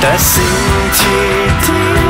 แต่สิ่งที่ดี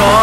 า